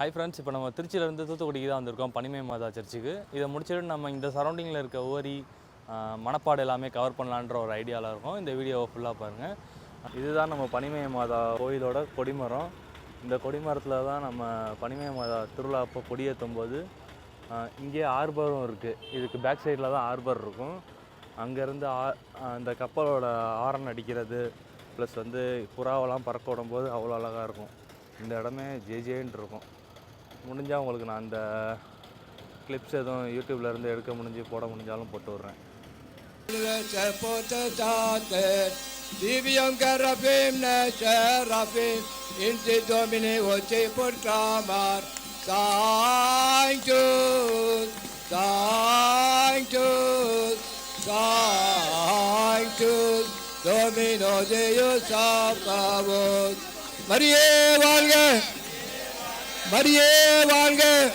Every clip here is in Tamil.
ஹை ஃப்ரெண்ட்ஸ் இப்போ நம்ம திருச்சியிலேருந்து தூத்துக்குடிக்கு தான் வந்திருக்கோம் பனிமய மாதா சர்ச்சுக்கு. இதை முடிச்சுட்டு நம்ம இந்த சரௌண்டிங்கில் இருக்க ஓரி மணப்பாடு எல்லாமே கவர் பண்ணலான்ற ஒரு ஐடியாவில் இருக்கும். இந்த வீடியோவை ஃபுல்லாக பாருங்கள் இதுதான் நம்ம பனிமய மாதா கோயிலோட கொடிமரம். இந்த கொடிமரத்தில் தான் நம்ம பனிமய மாதா திருவிழா அப்போ கொடியேற்றும் போது இங்கே ஆர்பரும் இருக்குது இதுக்கு பேக் சைடில் தான் ஆர்பர் இருக்கும். அங்கேருந்து ஆ அந்த கப்பலோட ஆரன் அடிக்கிறது ப்ளஸ் வந்து புறாவெல்லாம் பறக்க விடும்போது அவ்வளோ அழகாக இருக்கும். இந்த இடமே ஜேஜேன்னு இருக்கும். முடிஞ்சால் உங்களுக்கு நான் அந்த கிளிப்ஸ் எதுவும் யூடியூப்ல இருந்து எடுக்க முடிஞ்சு போட முடிஞ்சாலும் போட்டு விட்றேன் Potestate, Divium Carafim Serafim, Inti Domini Voce Proclamar, Sanctus, Sanctus, Sanctus, Domino Deus Sabaoth. மரியே வாழ்க மரியே வாழ்க.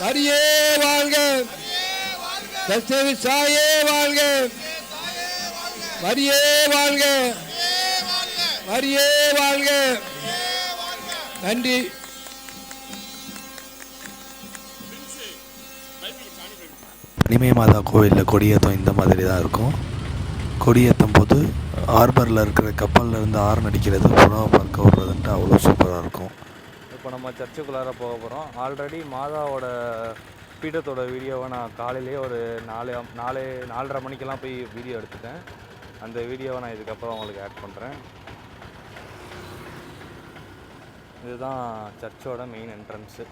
மரியே வாழ்க. கஸ்தவி சாயே வாழ்க. மரியே வாழ்க. மரியே வாழ்க. நன்றி. இனிமே மாதா கோவிலில் கொடியேற்றம் இந்த மாதிரி தான் இருக்கும். கொடியேற்றும் போது ஹார்பரில் இருக்கிற கப்பலில் இருந்து ஆறு அடிக்கிறது புறாவை பார்க்க விடுறதுன்ட்டு அவ்வளோ சூப்பராக இருக்கும். நம்ம சர்ச்சுக்குள்ளார போக போகிறோம் ஆல்ரெடி மாதாவோட பீடத்தோட வீடியோவை நான் காலையிலேயே ஒரு நாலு நாலு நாலரை மணிக்கெல்லாம் போய் வீடியோ எடுத்துட்டேன். அந்த வீடியோவை நான் இதுக்கப்புறம் உங்களுக்கு ஆட் பண்ணுறேன் இதுதான் சர்ச்சோட மெயின் என்ட்ரன்ஸு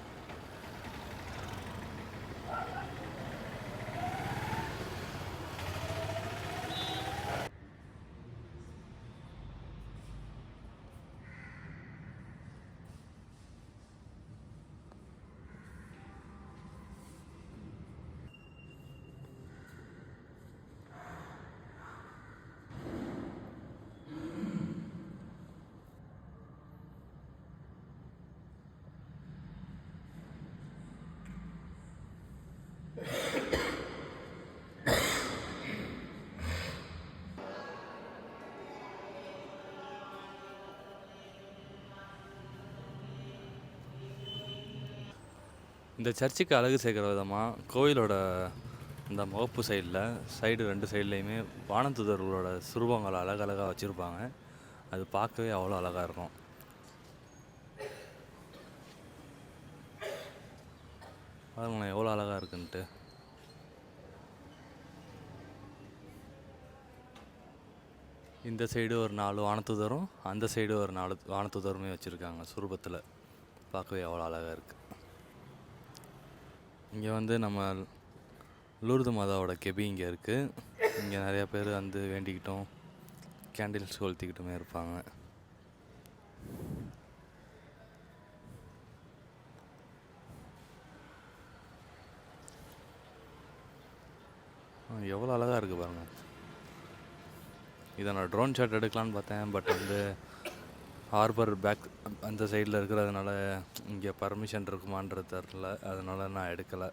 இந்த சர்ச்சுக்கு அழகு சேர்க்குற விதமாக கோயிலோட இந்த முகப்பு சைடில் சைடு ரெண்டு சைட்லேயுமே வானத்துதர்களோட சுரூபங்களை அழகழகாக வச்சுருப்பாங்க. அது பார்க்கவே அவ்வளோ அழகாக இருக்கும். பாருங்களேன் எவ்வளோ அழகாக இருக்குன்ட்டு. இந்த சைடு ஒரு நாலு வானத்துதரும் அந்த சைடு ஒரு நாலு வானத்துதருமே வச்சுருக்காங்க சுரூபத்தில். பார்க்கவே அவ்வளோ அழகாக இருக்குது இங்கே வந்து நம்ம லூர்து மாதாவோட கெபி இங்கே இருக்குது இங்கே நிறையா பேர் வந்து வேண்டிக்கிட்டும் கேண்டில்ஸ் கொளுத்திக்கிட்டுமே இருப்பாங்க. எவ்வளோ அழகாக இருக்குது பாருங்கள் இதை நான் ட்ரோன் ஷாட் எடுக்கலான்னு பார்த்தேன் பட் வந்து ஹார்பர் பேக் அந்த சைடில் இருக்கிறதுனால இங்கே பர்மிஷன் இருக்குமான்றது தெரில அதனால் நான் எடுக்கலை.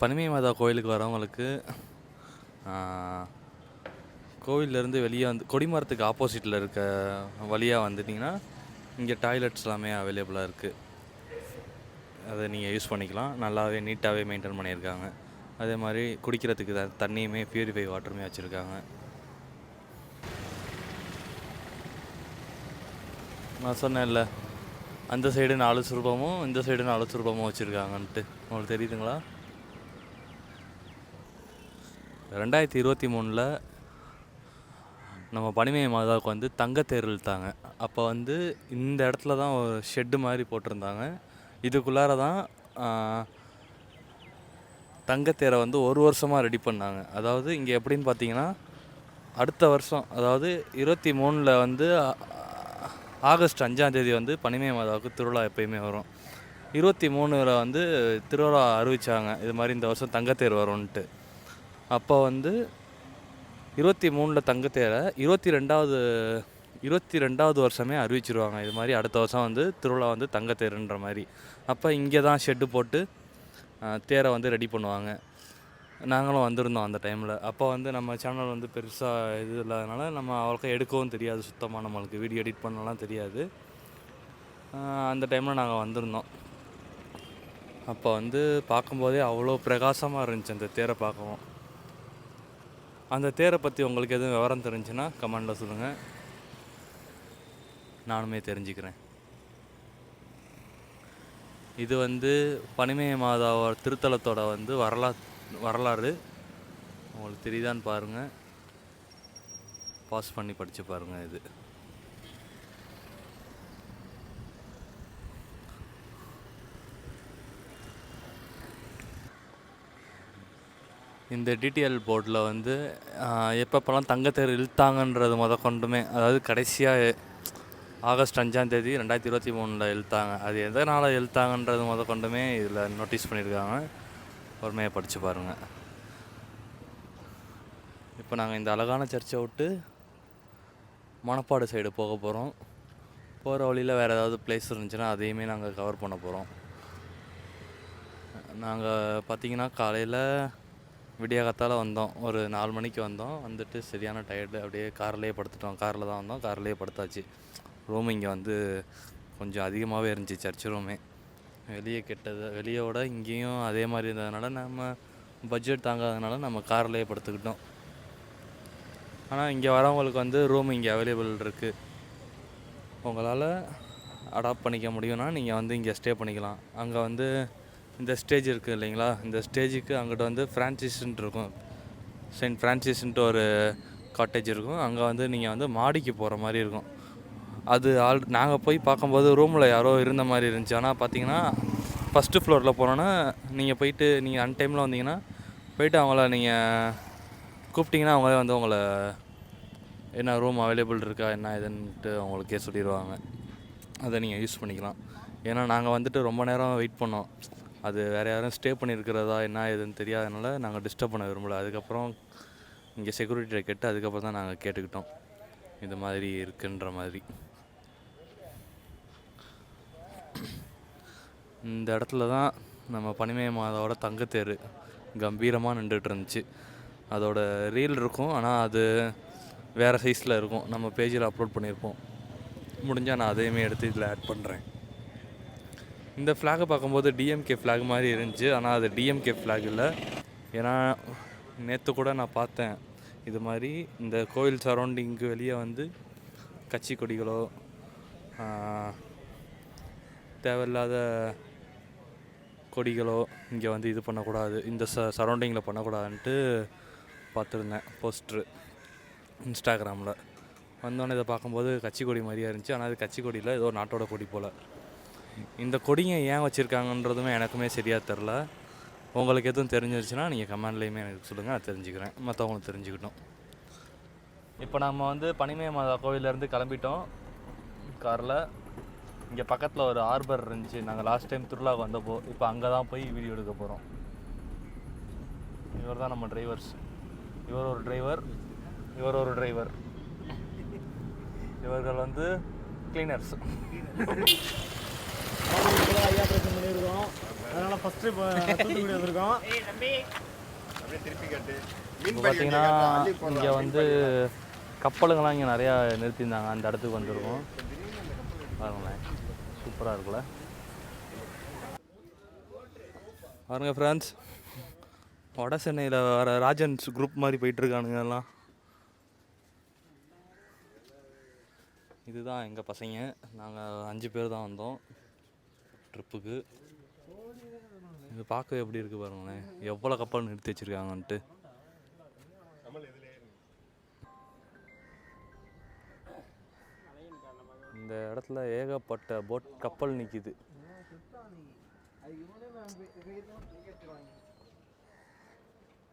பனிமை மாதா கோயிலுக்கு வரவங்களுக்கு கோவிலேருந்து வெளியே வந்து கொடிமரத்துக்கு ஆப்போசிட்டில் இருக்க வழியாக வந்துட்டிங்கன்னா இங்கே டாய்லெட்ஸ் எல்லாமே அவைலபிளாக இருக்குது அதை நீங்கள் யூஸ் பண்ணிக்கலாம். நல்லாவே நீட்டாகவே மெயின்டைன் பண்ணியிருக்காங்க. அதே மாதிரி குடிக்கிறதுக்கு த- தண்ணியுமே பியூரிஃபை வாட்டருமே வச்சுருக்காங்க. நான் சொன்னேன்ல அந்த சைடு நாலு சுரூபமும் இந்த சைடு நாலு சுரூபமும் வச்சுருக்காங்கன்ட்டு. உங்களுக்கு தெரியுதுங்களா? ரெண்டாயிரத்தி இருபத்தி மூணில் நம்ம பனிமய மாதாவுக்கு வந்து தங்கத்தேர் இழுத்தாங்க. அப்போ வந்து இந்த இடத்துல தான் ஒரு ஷெட்டு மாதிரி போட்டிருந்தாங்க. இதுக்குள்ளார தான் தங்கத்தேரை வந்து ஒரு வருஷமாக ரெடி பண்ணாங்க. அதாவது இங்கே எப்படின்னு பார்த்தீங்கன்னா அடுத்த வருஷம் அதாவது இருபத்தி மூணில் வந்து ஆகஸ்ட் அஞ்சாந்தேதி வந்து பனிமய மாதாவுக்கு திருவிழா எப்பயுமே வரும். இருபத்தி மூணில் வந்து திருவிழா அறிவித்தாங்க இது மாதிரி இந்த வருஷம் தங்கத்தேர் வரும்ன்ட்டு. அப்போ வந்து இருபத்தி மூணில் தங்கத்தேரை இருபத்தி ரெண்டாவது இருபத்தி ரெண்டாவது வருஷமே அறிவிச்சிருவாங்க. இது மாதிரி அடுத்த வருஷம் வந்து திருவிழா வந்து தங்கத்தேருன்ற மாதிரி. அப்போ இங்கே தான் ஷெட்டு போட்டு தேரை வந்து ரெடி பண்ணுவாங்க. நாங்களும் வந்திருந்தோம் அந்த டைமில். அப்போ வந்து நம்ம சேனல் வந்து பெருசாக இது இல்லாதனால நம்ம அவ்வளோக்கா எடுக்கவும் தெரியாது. சுத்தமாக நம்மளுக்கு வீடியோ எடிட் பண்ணலாம் தெரியாது. அந்த டைமில் நாங்கள் வந்திருந்தோம். அப்போ வந்து பார்க்கும்போதே அவ்வளோ பிரகாசமாக இருந்துச்சு அந்த தேரை பார்க்கவும். அந்த தேரை பற்றி உங்களுக்கு எதுவும் விவரம் தெரிஞ்சுன்னா கமெண்டில் சொல்லுங்கள் நானுமே தெரிஞ்சுக்கிறேன். இது வந்து பனிமய மாதாவோட திருத்தலத்தோட வந்து வரலா வரலாறு. உங்களுக்கு தெரியுதான்னு பாருங்கள் பாஸ் பண்ணி படித்து பாருங்கள் இது. இந்த டிடிஎல் போர்டில் வந்து எப்பப்பெல்லாம் தங்கத்தேர் இழுத்தாங்கன்றது முத கொண்டுமே அதாவது கடைசியாக ஆகஸ்ட் அஞ்சாம் தேதி ரெண்டாயிரத்தி இருபத்தி மூணில் எழுத்தாங்க அது எதனால் எழுத்தாங்கன்றது முத கொண்டுமே இதில் நோட்டீஸ் பண்ணியிருக்காங்க. பொறுமையாக படித்து பாருங்கள் இப்போ நாங்கள் இந்த அழகான சர்ச்சை விட்டு மணப்பாடு சைடு போக போகிறோம் போகிற வழியில் வேறு ஏதாவது பிளேஸ் இருந்துச்சுன்னா அதையுமே நாங்கள் கவர் பண்ண போகிறோம் நாங்கள் பார்த்தீங்கன்னா காலையில் விடியகாத்தால வந்தோம். ஒரு நாலு மணிக்கு வந்தோம். வந்துட்டு சரியான டயர்டு அப்படியே கார்லேயே படுத்துட்டோம். காரில் தான் வந்தோம். கார்லேயே படுத்தாச்சு. ரூம் இங்கே வந்து கொஞ்சம் அதிகமாகவே இருந்துச்சு சர்ச் ரூமே. வெளியே கெட்டது வெளியோட இங்கேயும் அதே மாதிரி இருந்ததுனால நம்ம பட்ஜெட் தாங்காதனால நம்ம கார்லேயே படுத்துக்கிட்டோம். ஆனால் இங்கே வரவங்களுக்கு வந்து ரூம் இங்கே அவைலபிள் இருக்குது உங்களால் அடாப்ட் பண்ணிக்க முடியும்னா நீங்கள் வந்து இங்கே ஸ்டே பண்ணிக்கலாம். அங்கே வந்து இந்த ஸ்டேஜ் இருக்குது இல்லைங்களா? இந்த ஸ்டேஜுக்கு அங்கிட்ட வந்து ஃப்ரான்சிஸ்ன்ட்டு இருக்கும். செயின்ட் ஃப்ரான்சிஸ்ன்ட்டு ஒரு காட்டேஜ் இருக்கும். அங்கே வந்து நீங்கள் வந்து மாடிக்கு போகிற மாதிரி இருக்கும். அது ஆல் நாங்கள் போய் பார்க்கும்போது ரூமில் யாரோ இருந்த மாதிரி இருந்துச்சு. ஆனால் பார்த்தீங்கன்னா ஃபஸ்ட்டு ஃப்ளோரில் போனோன்னா நீங்கள் போயிட்டு நீங்கள் அன் டைமில் வந்தீங்கன்னா போயிட்டு அவங்கள நீங்கள் கூப்பிட்டிங்கன்னா அவங்களே வந்து உங்களை என்ன ரூம் அவைலபிள் இருக்கா? என்ன இதுன்ட்டு அவங்களுக்கே சொல்லிடுவாங்க அதை நீங்கள் யூஸ் பண்ணிக்கலாம். ஏன்னா நாங்கள் வந்துட்டு ரொம்ப நேரம் வெயிட் பண்ணோம். அது வேறு யாரும் ஸ்டே பண்ணியிருக்கிறதா என்ன ஏதுன்னு தெரியாதனால நாங்கள் டிஸ்டர்ப் பண்ண விரும்பல. அதுக்கப்புறம் இங்கே செக்யூரிட்டியை கேட்டு அதுக்கப்புறம் தான் நாங்கள் கேட்டுக்கிட்டோம். இது மாதிரி இருக்குன்ற மாதிரி. இந்த இடத்துல தான் நம்ம பனிமய மாதாவோட தங்கத்தேர் கம்பீரமாக நின்றுட்டு இருந்துச்சு அதோட ரீல் இருக்கும். ஆனால் அது வேறு சைஸில் இருக்கும். நம்ம பேஜில் அப்லோட் பண்ணியிருப்போம். முடிஞ்சால் நான் அதையுமே எடுத்து இதில் ஆட் பண்ணுறேன் இந்த ஃப்ளாகை பார்க்கும்போது டிஎம்கே ஃப்ளாக் மாதிரி இருந்துச்சு. ஆனால் அது டிஎம்கே ஃப்ளாக் இல்லை. ஏன்னா நேற்று கூட நான் பார்த்தேன். இது மாதிரி இந்த கோயில் சரௌண்டிங்க்கு வெளியே வந்து கட்சி கொடிகளோ தேவையில்லாத கொடிகளோ இங்கே வந்து இது பண்ணக்கூடாது. இந்த ச சரௌண்டிங்கில் பண்ணக்கூடாதுன்ட்டு பார்த்துருந்தேன். போஸ்ட்ரு இன்ஸ்டாகிராமில் வந்தோடனே இதை பார்க்கும்போது கட்சி கொடி மாதிரியாக இருந்துச்சு. ஆனால் அது கட்சி கொடியில் ஏதோ நாட்டோட கொடி போல். இந்த கொடிங்க ஏன் வச்சுருக்காங்கன்றதுமே எனக்குமே சரியாக தெரில. உங்களுக்கு எதுவும் தெரிஞ்சிருச்சுன்னா நீங்கள் கமெண்ட்லேயுமே எனக்கு சொல்லுங்கள் நான் தெரிஞ்சுக்கிறேன். மற்றவங்களும் தெரிஞ்சுக்கிட்டோம் இப்போ நம்ம வந்து பனிமய மாதா கோவிலேருந்து கிளம்பிட்டோம். காரில். இங்கே பக்கத்தில் ஒரு ஆர்பர் இருந்துச்சு. நாங்கள் லாஸ்ட் டைம் திருவிழாவுக்கு வந்தப்போ இப்போ அங்கே தான் போய் வீடியோ எடுக்க போகிறோம் இவர் தான் நம்ம டிரைவர்ஸ் இவர் ஒரு டிரைவர் இவர் ஒரு டிரைவர் இவர்கள் வந்து கிளீனர்ஸ் ஐயா பிரச்சனை பண்ணியிருக்கோம் அதனால ஃபர்ஸ்ட் இப்போ தூத்துக்குடி வந்திருக்கோம். இப்போ பார்த்தீங்கன்னா இங்கே வந்து கப்பலுங்கெல்லாம் இங்கே நிறையா நிறுத்தியிருந்தாங்க. அந்த இடத்துக்கு வந்திருக்கோம். பாருங்களேன். சூப்பராக இருக்குல்ல. பாருங்க ஃப்ரெண்ட்ஸ் வட சென்னையில் வர ராஜன்ஸ் குரூப் மாதிரி போயிட்டுருக்கானுங்க எல்லாம். இதுதான் எங்கள் பசங்க. நாங்கள் அஞ்சு பேர் தான் வந்தோம். ட்ரிப்புக்கு. இது பார்க்க எப்படி இருக்குது பாருங்களேன். எவ்வளோ கப்பல் நிறுத்தி வச்சுருக்காங்கன்ட்டு. இந்த இடத்துல ஏகப்பட்ட போட் கப்பல் நிற்கிது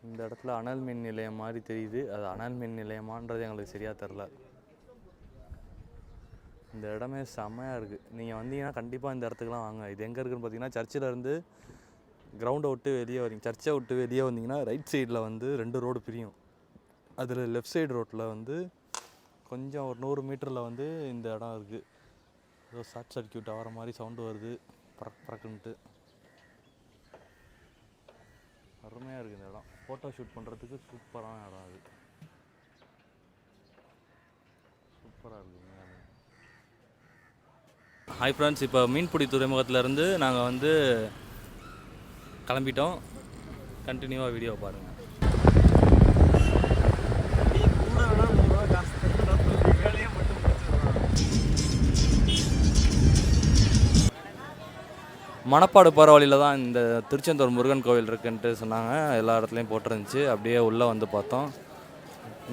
இந்த இடத்துல அனல் மின் நிலையம் மாதிரி தெரியுது. அது அனல் மின் நிலையமான்றது எங்களுக்கு சரியாக தெரில. இந்த இடமே செம்மையாக இருக்குது நீங்கள் வந்தீங்கன்னா கண்டிப்பாக இந்த இடத்துக்குலாம் வாங்க. இது எங்கே இருக்குதுன்னு பார்த்தீங்கன்னா சர்ச்சில் இருந்து கிரவுண்டை விட்டு வெளியே வரீங்க. சர்ச்சை விட்டு வெளியே வந்தீங்கன்னா ரைட் சைடில் வந்து ரெண்டு ரோடு பிரியும். அதில் லெஃப்ட் சைடு ரோட்டில் வந்து கொஞ்சம் ஒரு நூறு மீட்டரில் வந்து இந்த இடம் இருக்குது ஏதோ ஷார்ட் சர்க்கியூட் ஆகிற மாதிரி சவுண்டு வருது. பறக் பறக்குன்ட்டு அருமையாக இருக்குது இந்த இடம். ஃபோட்டோ ஷூட் பண்ணுறதுக்கு சூப்பரான இடம் அது. சூப்பராக இருக்குது ஹாய் ஃப்ரெண்ட்ஸ் இப்போ மீன்பிடி துறைமுகத்துலேருந்து நாங்கள் வந்து கிளம்பிட்டோம். கண்டினியூவாக வீடியோ பாருங்கள் மணப்பாடு போகிற வழியில் தான் இந்த திருச்செந்தூர் முருகன் கோவில் இருக்குன்ட்டு சொன்னாங்க. எல்லா இடத்துலையும் போட்டிருந்துச்சு. அப்படியே உள்ளே வந்து பார்த்தோம்.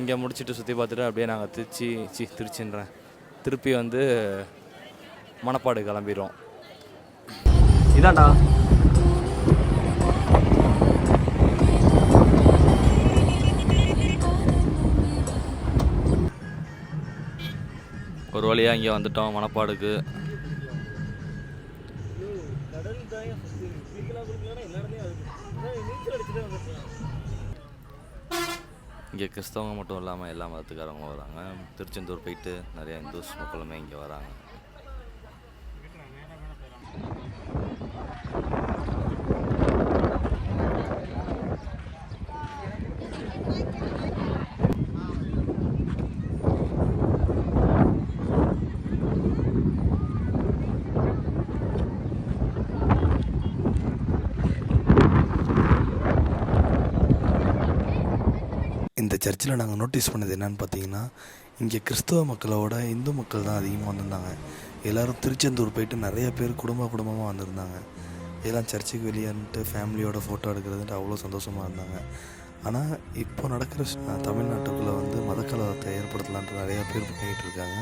இங்கே முடிச்சுட்டு சுற்றி பார்த்துட்டு அப்படியே நாங்கள் திருச்சி சி திருச்சின்றேன். திருப்பி வந்து மணப்பாடு கிளம்பிடுவோம் இதாண்டா ஒரு வழியாக இங்கே வந்துட்டோம் மணப்பாடுக்கு. இங்கே கிறிஸ்தவங்க மட்டும் இல்லாமல் எல்லா மதத்துக்காரங்களும் வராங்க. திருச்செந்தூர் போயிட்டு நிறைய இந்துஸ் மக்களுமே இங்கே வராங்க. சர்ச்சில் நாங்கள் நோட்டீஸ் பண்ணது என்னன்னு பார்த்தீங்கன்னா இங்கே கிறிஸ்தவ மக்களோட இந்து மக்கள் தான் அதிகமாக வந்திருந்தாங்க. எல்லோரும் திருச்செந்தூர் போயிட்டு நிறைய பேர் குடும்ப குடும்பமாக வந்திருந்தாங்க. எல்லாம் சர்ச்சுக்கு வெளியேன்ட்டு ஃபேமிலியோட ஃபோட்டோ எடுக்கிறதுன்ட்டு அவ்வளோ சந்தோஷமாக இருந்தாங்க. ஆனால் இப்போ நடக்கிற தமிழ்நாட்டுக்குள்ளே வந்து மதக்கலவரத்தை ஏற்படுத்தலான்ட்டு நிறையா பேர் பண்ணிகிட்டு இருக்காங்க.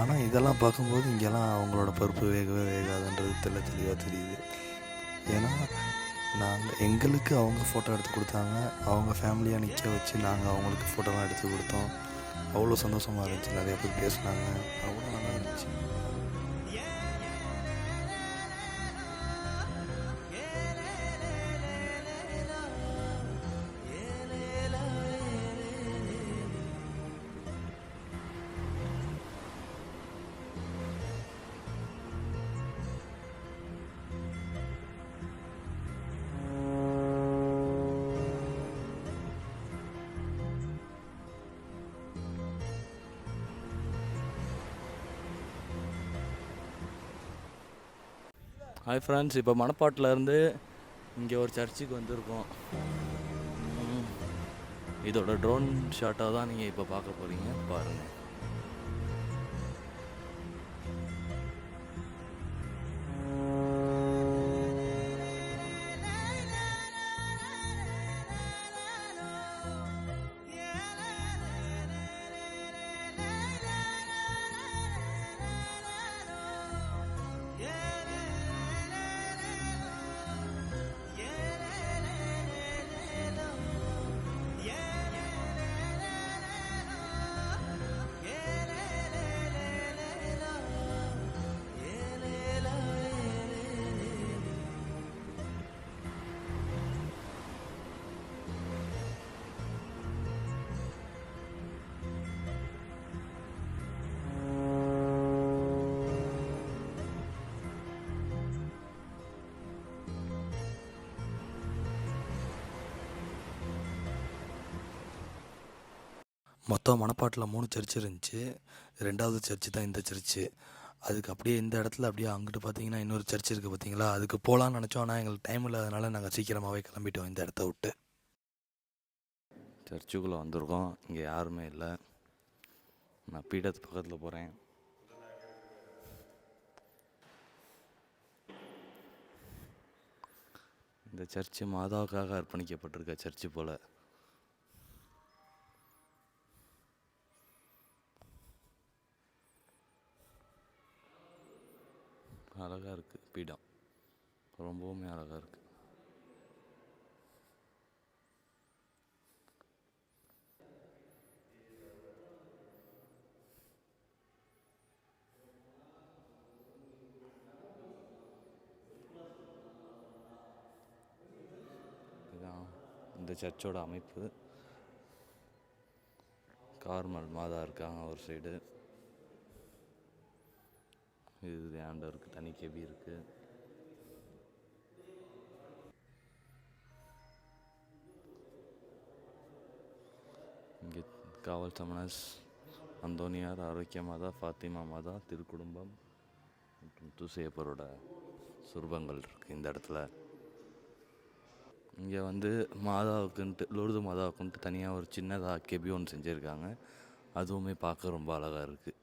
ஆனால் இதெல்லாம் பார்க்கும்போது இங்கெல்லாம் அவங்களோட பருப்பு வேகவே வேகாதுன்றது தெள்ள தெளிவாக தெரியுது. ஏன்னா நாங்கள் எங்களுக்கு அவங்க ஃபோட்டோ எடுத்து கொடுத்தாங்க. அவங்க ஃபேமிலியாக நிற்க வச்சு நாங்கள் அவங்களுக்கு ஃபோட்டோலாம் எடுத்து கொடுத்தோம். அவ்வளோ சந்தோஷமாக இருந்துச்சு. நிறைய பேர் பேசுனாங்க. அவ்வளோ நல்லா இருந்துச்சு. ஹாய் ஃப்ரெண்ட்ஸ் இப்போ மணப்பாட்டிலேருந்து இங்கே ஒரு சர்ச்சுக்கு வந்திருக்கோம். இதோட ட்ரோன் ஷாட்டாக தான் நீங்கள் இப்போ பார்க்க போகிறீங்க பாருங்கள் மொத்தம் மணப்பாட்டில் மூணு சர்ச் இருந்துச்சு. ரெண்டாவது சர்ச்சு தான் இந்த சர்ச்சு. அதுக்கு அப்படியே இந்த இடத்துல அப்படியே அங்கிட்டு பார்த்தீங்கன்னா இன்னொரு சர்ச் இருக்குது பார்த்தீங்களா? அதுக்கு போகலான்னு நினச்சோம். ஆனால் எங்களுக்கு டைம் இல்லாதனால நாங்கள் சீக்கிரமாகவே கிளம்பிட்டோம் இந்த இடத்த விட்டு. சர்ச்சுக்குள்ளே வந்திருக்கோம். இங்கே யாருமே இல்லை. நான் பீடத்து பக்கத்தில் போகிறேன் இந்த சர்ச்சு மாதாவுக்காக அர்ப்பணிக்கப்பட்டிருக்க சர்ச்சு போல். அழகாக இருக்குது பீடம். ரொம்பவுமே அழகாக இருக்குது இதுதான் இந்த சர்ச்சோட அமைப்பு. கார்மல் மாதா இருக்காங்க ஒரு சைடு. இது ஆண்டவருக்கு தனி கேபி இருக்குது இங்கே காவல் சமணஸ் அந்தோனியார் ஆரோக்கிய மாதா ஃபாத்திமா மாதா திருக்குடும்பம் மற்றும் தூசையப்பரோட சுருபங்கள் இருக்குது இந்த இடத்துல. இங்கே வந்து மாதாவுக்குன்ட்டு லூர்து மாதாவுக்குன்ட்டு தனியாக ஒரு சின்னதாக கெபி ஒன்று செஞ்சுருக்காங்க. அதுவுமே பார்க்க ரொம்ப அழகாக இருக்குது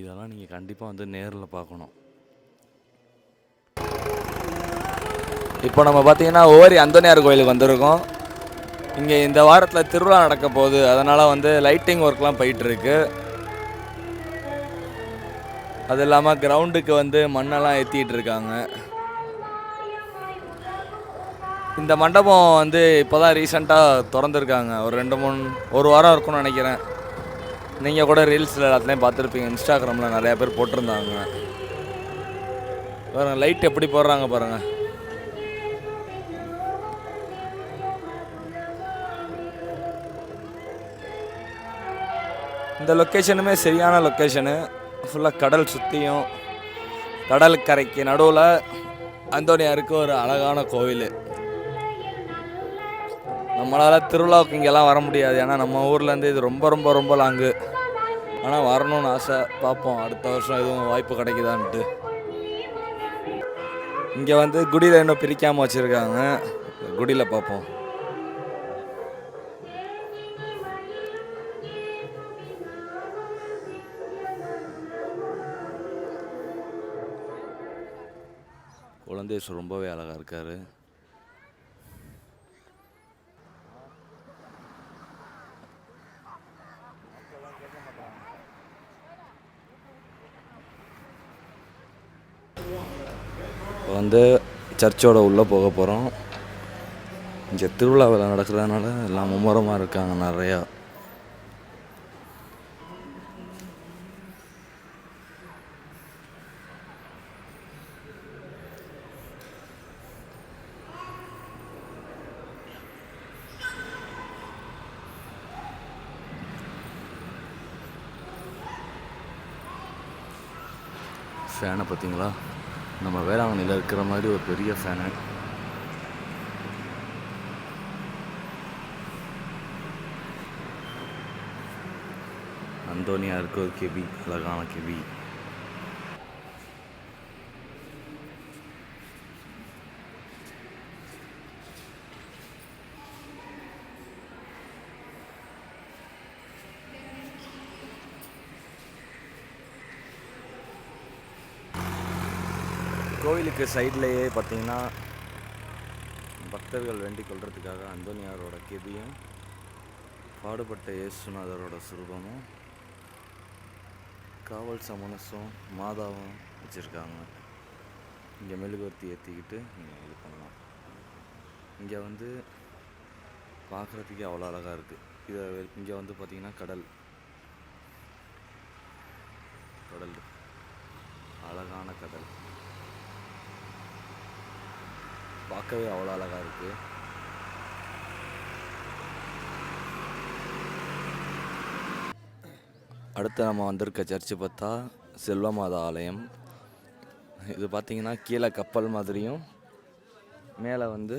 இதெல்லாம் நீங்கள் கண்டிப்பாக வந்து நேரில் பார்க்கணும். இப்போ நம்ம பார்த்தீங்கன்னா ஓரி அந்தோனியார் கோயிலுக்கு வந்திருக்கோம். இங்கே இந்த வாரத்தில் திருவிழா நடக்க போகுது. அதனால் வந்து லைட்டிங் ஒர்க்லாம் போயிட்டுருக்கு. அது இல்லாமல் கிரவுண்டுக்கு வந்து மண்ணெல்லாம் ஏற்றிட்டு இருக்காங்க இந்த மண்டபம் வந்து இப்போ தான் ரீசெண்டாக திறந்துருக்காங்க. ஒரு ரெண்டு மூணு ஒரு வாரம் இருக்கும்னு நினைக்கிறேன். நீங்கள் கூட ரீல்ஸில் எல்லாத்துலேயும் பார்த்துருப்பீங்க. இன்ஸ்டாகிராமில் நிறையா பேர் போட்டிருந்தாங்க. பாருங்க லைட் எப்படி போடுறாங்க பாருங்கள் இந்த லொக்கேஷனுமே சரியான லொக்கேஷனு ஃபுல்லாக கடல் சுற்றியும் கடலுக்கரைக்கு நடுவில் அந்தோனியாருக்கு ஒரு அழகான கோவில். நம்மளால் திருவிழாவுக்கு இங்கெல்லாம் வர முடியாது. ஏன்னா நம்ம ஊர்லேருந்து இது ரொம்ப ரொம்ப ரொம்ப லாங்கு. ஆனால் வரணும்னு ஆசை. பார்ப்போம் அடுத்த வருஷம் எதுவும் வாய்ப்பு கிடைக்குதான்ட்டு. இங்கே வந்து குடியில் இன்னும் பிரிக்காமல் வச்சுருக்காங்க. குடியில் பார்ப்போம் குழந்தேஸ்வர் ரொம்பவே அழகாக இருக்கார். வந்து சர்ச்சோட உள்ளே போக போகிறோம். இங்கே திருவிழாவில் நடக்கிறதுனால எல்லாம் மும்முரமாக இருக்காங்க நிறையா. ஃபேனை பார்த்தீங்களா? நம்ம வேளாங்கண்ணியில் இருக்கிற மாதிரி ஒரு பெரிய ஃபேனு அந்தோனியாருக்கு ஒரு கெபி அழகான கெபி. கோவிலுக்கு சைட்லேயே பார்த்தீங்கன்னா பக்தர்கள் வேண்டிக் கொள்றதுக்காக அந்தோனியாரோட கெபியும் பாடுபட்ட இயேசுநாதரோட சுரூபமும் காவல் சமணசும் மாதாவும் வச்சுருக்காங்க. இங்கே மெழுகுவர்த்தி ஏற்றிக்கிட்டு நீங்கள் இது பண்ணலாம். இங்கே வந்து பார்க்குறதுக்கே அவ்வளோ அழகாக இருக்குது இதை இங்கே வந்து பார்த்திங்கன்னா கடல். கடல். அழகான கடல். பார்க்கவே அவ்வளோ அழகாக இருக்குது அடுத்து நம்ம வந்திருக்க சர்ச்சு பார்த்தா செல்வமாதா ஆலயம். இது பார்த்திங்கன்னா கீழே கப்பல் மாதிரியும் மேலே வந்து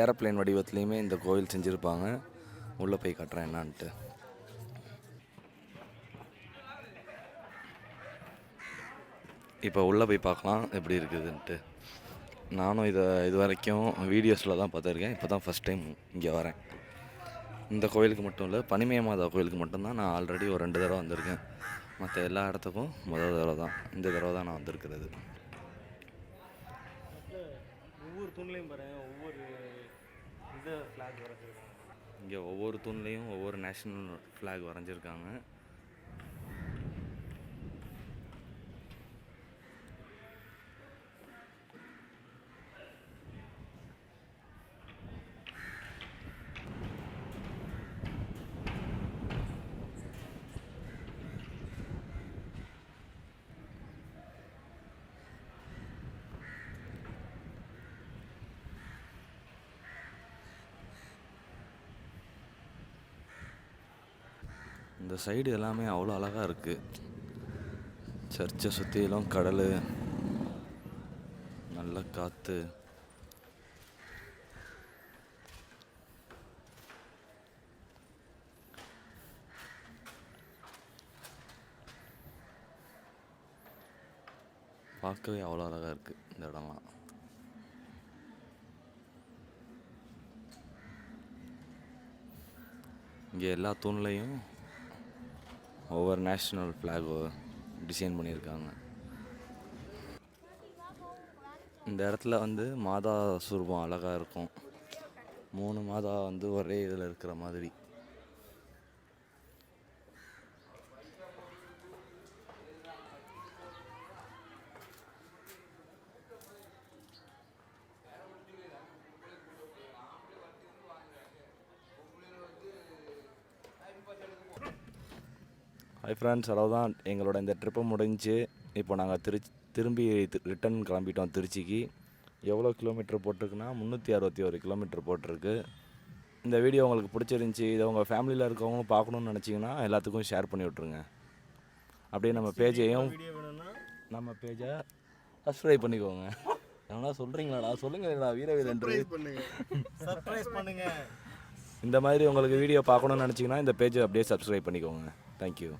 ஏரோப்ளேன் வடிவத்துலேயுமே இந்த கோவில் செஞ்சுருப்பாங்க. உள்ளே போய் காட்டுறேன் என்னான்ட்டு. இப்போ உள்ளே போய் பார்க்கலாம் எப்படி இருக்குதுன்ட்டு. நானும் இதை இது வரைக்கும் வீடியோஸில் தான் பார்த்துருக்கேன். இப்போ தான் ஃபஸ்ட் டைம் இங்கே வரேன். இந்த கோயிலுக்கு மட்டும் இல்லை பனிமய மாதா கோயிலுக்கு மட்டும்தான் நான் ஆல்ரெடி ஒரு ரெண்டு தடவை வந்திருக்கேன். மற்ற எல்லா இடத்துக்கும் முதல் தடவை தான். இந்த தடவை தான் நான் வந்திருக்கிறது. ஒவ்வொரு தூண்லையும் பாருங்க ஒவ்வொரு இது ஃப்ளாக் வரைஞ்சிருக்காங்க. இங்கே ஒவ்வொரு தூண்லேயும் ஒவ்வொரு நேஷ்னல் ஃப்ளாக் வரைஞ்சிருக்காங்க. இந்த சைடு எல்லாமே அவ்வளோ அழகாக இருக்குது சர்ச்சை சுற்றிலும் கடல் நல்ல காற்று பார்க்கவே அவ்வளோ அழகாக இருக்குது இந்த இடம்லாம். இங்கே எல்லா தூண்லேயும் ஒவ்வொரு நேஷ்னல் ஃப்ளாகோ டிசைன் பண்ணியிருக்காங்க. இந்த இடத்துல வந்து மாதா சுரூபம் அழகாக இருக்கும். மூணு மாதா வந்து ஒரே இதில் இருக்கிற மாதிரி. ஹாய் ஃப்ரெண்ட்ஸ் அவ்வளோதான் எங்களோட இந்த ட்ரிப்பு முடிஞ்சு இப்போ நாங்கள் திருச்சி திரும்பி ரிட்டன் கிளம்பிட்டோம் திருச்சிக்கு. எவ்வளோ கிலோமீட்டர் போட்டிருக்குன்னா முந்நூற்றி அறுபத்தி ஒரு கிலோமீட்டர் போட்டிருக்கு. இந்த வீடியோ உங்களுக்கு பிடிச்சிருந்துச்சி இதை உங்கள் ஃபேமிலியில் இருக்கவங்களும் பார்க்கணுன்னு நினச்சிங்கன்னா எல்லாத்துக்கும் ஷேர் பண்ணி விட்ருங்க அப்படியே நம்ம பேஜையும் நம்ம பேஜை சப்ஸ்கிரைப் பண்ணிக்கோங்க. எவனா சொல்கிறீங்களாடா சொல்லுங்கடா வீர வீரன் சர்ப்ரைஸ் பண்ணுங்க. இந்த மாதிரி உங்களுக்கு வீடியோ பார்க்கணுன்னு நினச்சிங்கன்னா இந்த பேஜை அப்படியே சப்ஸ்கிரைப் பண்ணிக்கோங்க. தேங்க்யூ